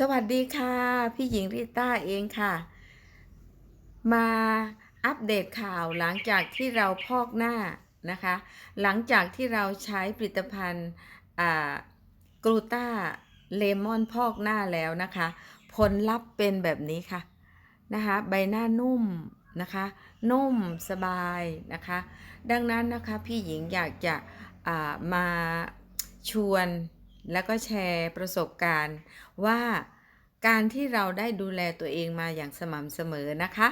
สวัสดีค่ะ พี่หญิงริต้าเองค่ะ มาอัปเดตข่าวหลังจากที่เราพอกหน้านะคะ หลังจากที่เราใช้ผลิตภัณฑ์กลูตาเลมอนพอกหน้าแล้วนะคะ ผลลัพธ์เป็นแบบนี้ค่ะนะคะใบหน้านุ่มนะคะนุ่มสบายนะคะ ดังนั้นนะคะพี่หญิงอยากจะามาชวน แล้วก็แชร์ประสบการณ์ว่าการที่เราได้ดูแลตัวเองมาอย่างสม่ำเสมอนะคะ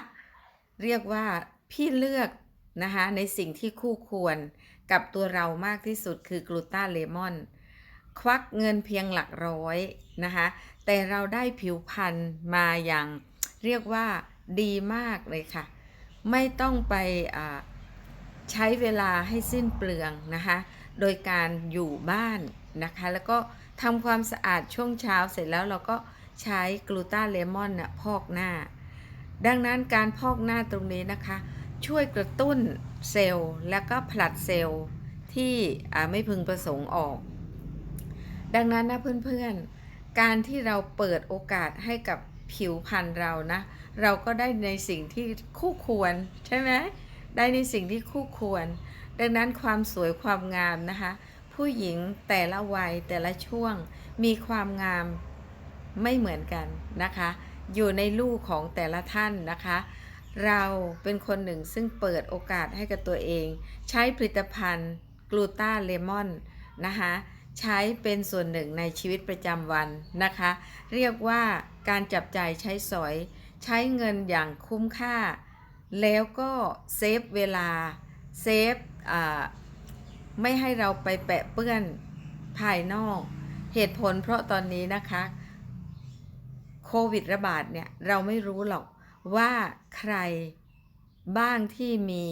เรียกว่าพี่เลือกนะคะในสิ่งที่คู่ควรกับตัวเรามากที่สุดคือกลูตาเลมอน ควักเงินเพียงหลักร้อยนะคะแต่เราได้ผิวพรรณมาอย่างเรียกว่าดีมากเลยค่ะ ไม่ต้องไปใช้เวลาให้สิ้นเปลืองนะคะ โดยการอยู่บ้านนะคะ แล้วก็ทำความสะอาดช่วงเช้าเสร็จแล้วเราก็ใช้กลูตาเลมอนนะพอกหน้า ดังนั้นการพอกหน้าตรงนี้นะคะ ช่วยกระตุ้นเซลล์และก็ผลัดเซลล์ที่ไม่พึงประสงค์ออก ดังนั้นนะเพื่อนๆ การที่เราเปิดโอกาสให้กับผิวพรรณเรานะ เราก็ได้ในสิ่งที่คู่ควรใช่ไหมได้ในสิ่งที่คู่ควร ดังนั้นความสวยความงามนะคะ ผู้หญิงแต่ละวัยแต่ละช่วงมีความงามไม่เหมือนกันนะคะ อยู่ในลูกของแต่ละท่านนะคะ เราเป็นคนหนึ่งซึ่งเปิดโอกาสให้กับตัวเอง ใช้ผลิตภัณฑ์กลูตาเลมอนนะคะใช้เป็นส่วนหนึ่งในชีวิตประจำวันนะคะ เรียกว่าการจับจ่ายใช้สอย ใช้เงินอย่างคุ้มค่า แล้วก็เซฟเวลา เซฟไม่ให้เราไปแปะเปื้อนภายนอก เหตุผลเพราะตอนนี้นะคะโควิดระบาดเนี่ยเราไม่รู้หรอกว่าใครบ้างที่มี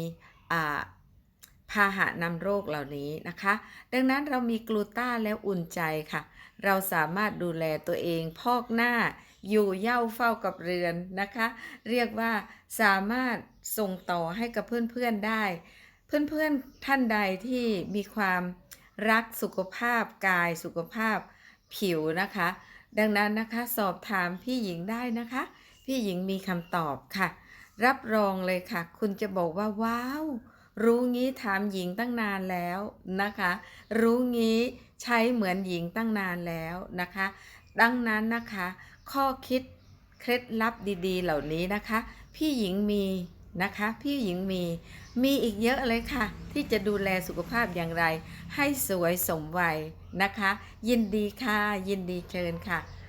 พาหะนำโรคเหล่านี้นะคะ ดังนั้นเรามีกลูต้าแล้วอุ่นใจค่ะ เราสามารถดูแลตัวเองพอกหน้าอยู่เย่าเฝ้ากับเรือนนะคะ เรียกว่าสามารถส่งต่อให้กับเพื่อนๆได้ เพื่อนๆท่านใดที่มีความรักสุขภาพกายสุขภาพผิวนะคะ ดังนั้นนะคะสอบถามพี่หญิงได้นะคะ พี่หญิงมีคำตอบค่ะ รับรองเลยค่ะ คุณจะบอกว่าว้าวรู้งี้ถามหญิงตั้งนานแล้วนะคะ รู้งี้ใช้เหมือนหญิงตั้งนานแล้วนะคะ ดังนั้นนะคะ ข้อคิดเคล็ดลับดี ๆ เหล่านี้นะคะ พี่หญิงมี นะคะ พี่หญิงมีมีอีกเยอะเลยค่ะ ที่จะดูแลสุขภาพอย่างไร ให้สวยสมวัยนะคะ ยินดีค่ะ ยินดีเชิญค่ะ